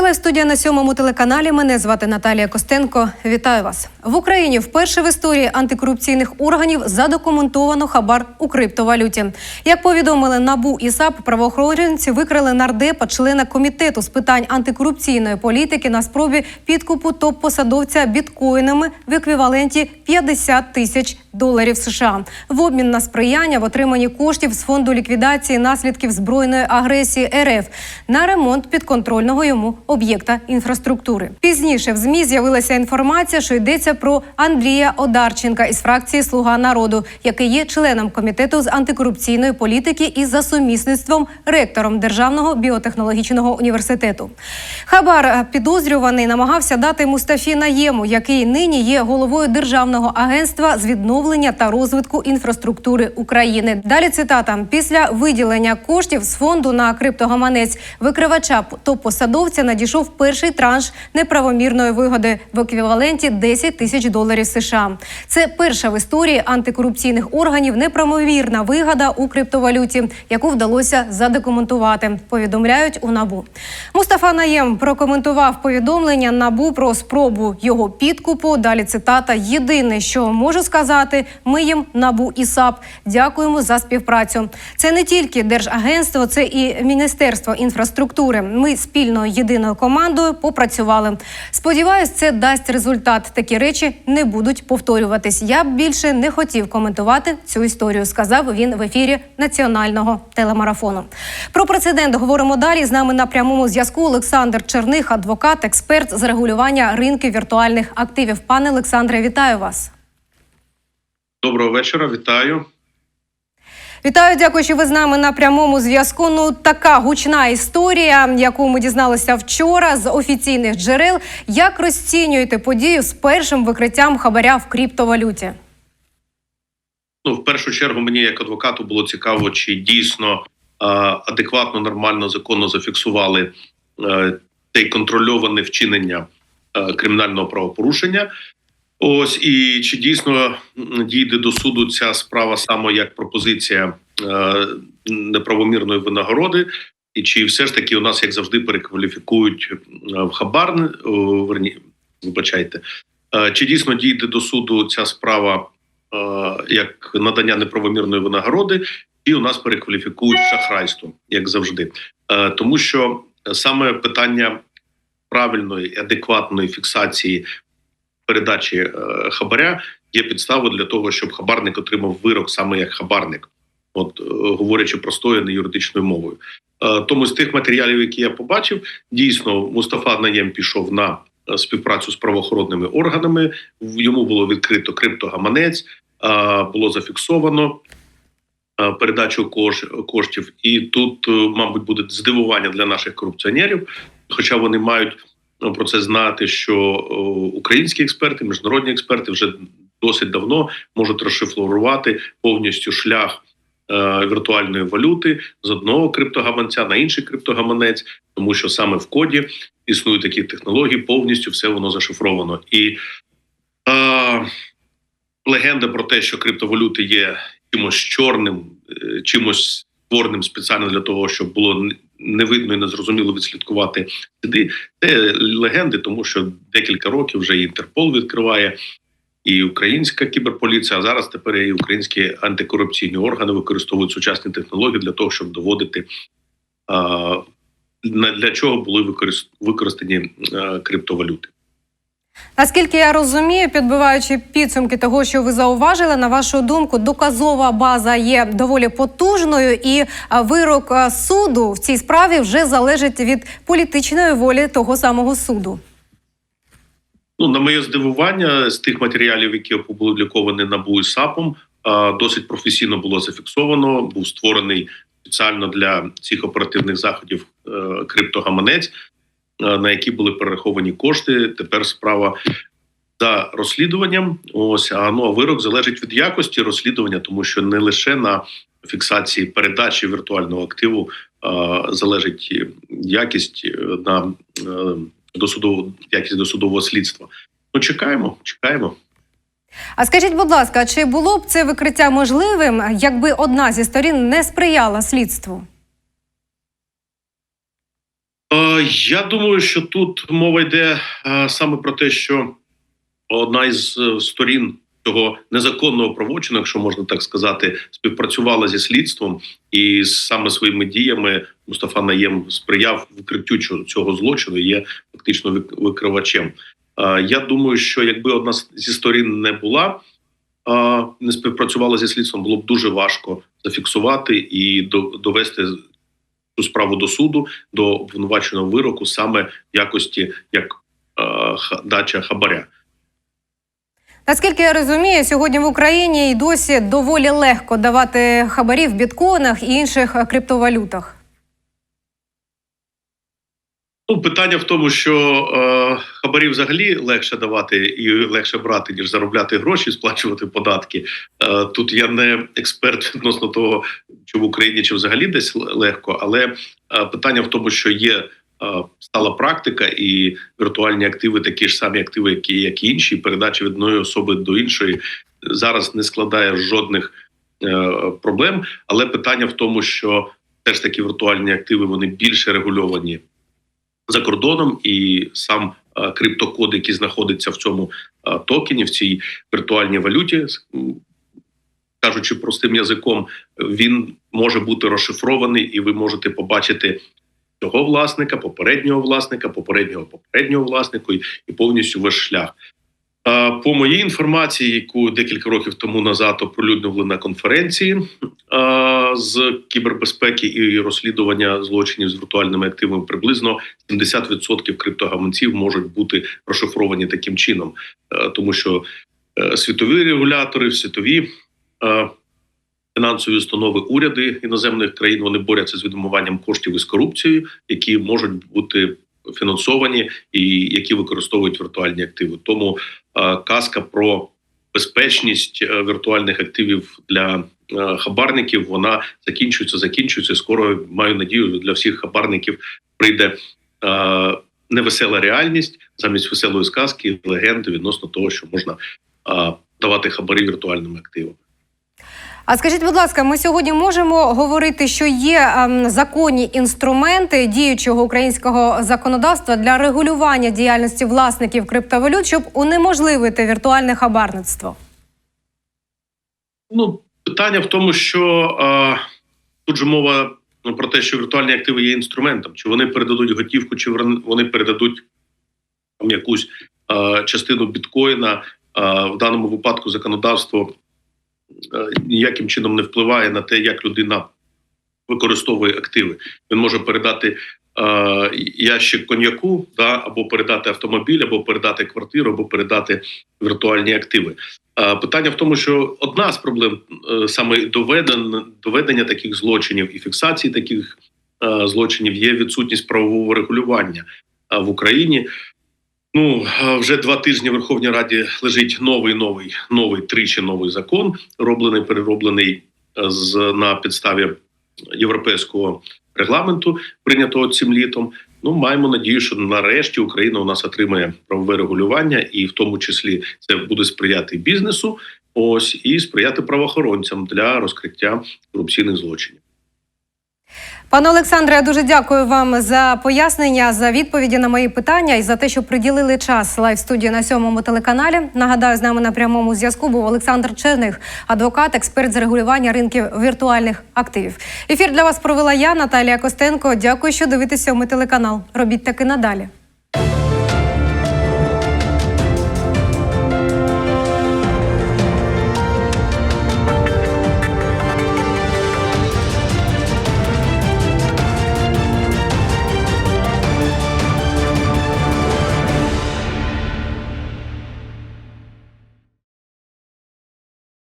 Лайв студія на сьомому телеканалі. Мене звати Наталія Костенко. Вітаю вас в Україні. Вперше в історії антикорупційних органів задокументовано хабар у криптовалюті. Як повідомили НАБУ і САП, правоохоронці викрили нардепа, члена комітету з питань антикорупційної політики на спробі підкупу топ-посадовця біткоїнами в еквіваленті 50 тисяч доларів США в обмін на сприяння в отриманні коштів з фонду ліквідації наслідків збройної агресії РФ на ремонт підконтрольного йому об'єкта інфраструктури. Пізніше в змі з'явилася інформація, що йдеться про Андрія Одарченка із фракції Слуга народу, який є членом комітету з антикорупційної політики і за сумісництвом ректором Державного біотехнологічного університету. Хабар підозрюваний намагався дати Мустафі Наєму, який нині є головою Державного агентства з відновлення та розвитку інфраструктури України. Далі цитата: після виділення коштів з фонду на криптогаманець викривача топ-посадовця надійшов перший транш неправомірної вигоди в еквіваленті 10 тисяч доларів США. Це перша в історії антикорупційних органів неправомірна вигода у криптовалюті, яку вдалося задокументувати. Повідомляють у набу. Мустафа Наєм прокоментував повідомлення набу про спробу його підкупу. Далі цитата: Єдине, що можу сказати, ми їм набу і САП. Дякуємо за співпрацю. Це не тільки Держагентство, це і Міністерство інфраструктури. Ми спільною єдиною командою попрацювали. Сподіваюсь, це дасть результат. Такі речі не будуть повторюватись. Я б більше не хотів коментувати цю історію. Сказав він в ефірі національного телемарафону. Про прецедент говоримо далі. З нами на прямому зв'язку Олександр Черних, адвокат, експерт з регулювання ринків віртуальних активів. Пане Олександре, вітаю вас. Доброго вечора, вітаю. Вітаю, дякую, що ви з нами на прямому зв'язку. Ну така гучна історія, яку ми дізналися вчора з офіційних джерел. Як розцінюєте подію з першим викриттям хабаря в криптовалюті? Ну, в першу чергу, мені як адвокату було цікаво, чи дійсно е, адекватно, нормально, законно зафіксували е, те контрольоване вчинення е, кримінального правопорушення. Ось і чи дійсно дійде до суду ця справа саме як пропозиція е, неправомірної винагороди, і чи все ж таки у нас, як завжди, перекваліфікують е, в хабар, о, верні, вибачайте, е, чи дійсно дійде до суду ця справа е, як надання неправомірної винагороди, і у нас перекваліфікують шахрайство, як завжди, е, тому що саме питання правильної адекватної фіксації передачі е, хабаря є підставою для того, щоб хабарник отримав вирок саме як хабарник, от е, говорячи простою не юридичною мовою. Е, тому з тих матеріалів, які я побачив, дійсно Мустафа Наєм пішов на співпрацю з правоохоронними органами. Йому було відкрито криптогаманець, було зафіксовано. Передачу кош- коштів, і тут, мабуть, буде здивування для наших корупціонерів, хоча вони мають про це знати, що українські експерти, міжнародні експерти вже досить давно можуть розшифрувати повністю шлях е, віртуальної валюти з одного криптогаманця на інший криптогаманець, тому що саме в коді існують такі технології, повністю все воно зашифровано. І е, легенда про те, що криптовалюти є чимось чорним, е, чимось створеним спеціально для того, щоб було не- видно і незрозуміло відслідкувати сліди, це легенди, тому що декілька років вже Інтерпол відкриває, і українська кіберполіція, а зараз тепер і українські антикорупційні органи використовують сучасні технології для того, щоб доводити для чого були використ- використані а, криптовалюти. Наскільки я розумію, підбиваючи підсумки того, що ви зауважили, на вашу думку, доказова база є доволі потужною, і вирок суду в цій справі вже залежить від політичної волі того самого суду. Ну, на моє здивування, з тих матеріалів, які опубліковані НАБУ і САПом, досить професійно було зафіксовано. Був створений спеціально для цих оперативних заходів е, криптогаманець, е, на які були перераховані кошти. Тепер справа за розслідуванням. Ось а ну а вирок залежить від якості розслідування, тому що не лише на фіксації передачі віртуального активу е, залежить якість е, на е, досудового якість досудового слідства. Ну чекаємо, чекаємо. А скажіть, будь ласка, чи було б це викриття можливим, якби одна зі сторін не сприяла слідству? Я думаю, що тут мова йде е, саме про те, що одна із е, сторін цього незаконного правочину, якщо можна так сказати, співпрацювала зі слідством, і саме своїми діями Мустафа Наєм сприяв викриттю цього- злочину. Є фактично викривачем. Я думаю, що якби одна зі сторін не була. Не співпрацювала зі слідством, було б дуже важко зафіксувати і довести цю справу до суду до обвинуваченого вироку саме в якості як е, дача хабаря. Наскільки я розумію, сьогодні в Україні й досі доволі легко давати хабарі в біткоїнах і інших е, криптовалютах. Ну, питання в тому, що е, хабарі взагалі легше давати і легше брати, ніж заробляти гроші, сплачувати податки. Е, тут я не експерт відносно того, чи в Україні чи взагалі десь легко, але е, питання в тому, що є е, стала практика, і віртуальні активи, такі ж самі активи, які як і інші, передача від одної особи до іншої зараз не складає жодних проблем. Але питання в тому, що теж такі віртуальні активи вони більше регульовані за кордоном, і сам е, криптокод, який знаходиться в цьому е, токені, в цій віртуальній валюті, кажучи простим язиком, він може бути розшифрований, і ви можете побачити цього власника, попереднього власника, попереднього попереднього власника і, повністю ваш шлях. Е, По моїй інформації, яку декілька років тому назад оприлюднили на конференції з кібербезпеки і розслідування злочинів з віртуальними активами, приблизно 70% криптогаманців можуть бути розшифровані таким чином, Е, тому що е, світові регулятори, світові е, фінансові установи, уряди іноземних країн вони борються з відмиванням коштів із корупцією, які можуть бути фінансовані і які використовують віртуальні активи. Тому е, казка про безпечність е, віртуальних активів для е, хабарників вона закінчується, закінчується. Скоро маю надію для всіх хабарників прийде е, невесела реальність замість веселої сказки, легенди відносно того, що можна давати хабарі віртуальним активам. А скажіть, будь ласка, ми сьогодні можемо говорити, що є ем, законні інструменти діючого українського законодавства для регулювання діяльності власників криптовалют, щоб унеможливити віртуальне хабарництво? Ну, питання в тому, що е, тут же мова ну, про те, що віртуальні активи є інструментом. Чи вони передадуть готівку, чи вони передадуть там, якусь е, частину біткоїна. Е, в даному випадку законодавство ніяким чином не впливає на те, як людина використовує активи. Він може передати е, ящик коньяку, да, або передати автомобіль, або передати квартиру, або передати віртуальні активи. Е, Питання в тому, що одна з проблем е, саме доведення, доведення таких злочинів і фіксації таких е, злочинів є відсутність правового регулювання А в Україні. Ну вже два тижні в Верховній Раді лежить новий, новий, новий тричі новий закон, роблений, перероблений е, з на підставі європейського регламенту, прийнятого цим літом. Ну, маємо надію, що нарешті Україна у нас отримає правове регулювання, і в тому числі це буде сприяти бізнесу, ось і сприяти правоохоронцям для розкриття корупційних злочинів. Пане Олександре, я дуже дякую вам за пояснення, за відповіді на мої питання і за те, що приділили час лайв студії на сьомому телеканалі. Нагадаю, з нами на прямому зв'язку був Олександр Черних, адвокат, експерт з регулювання ринків віртуальних активів. Ефір для вас провела я, Наталія Костенко. Дякую, що дивитесь сьомий телеканал. Робіть таки надалі.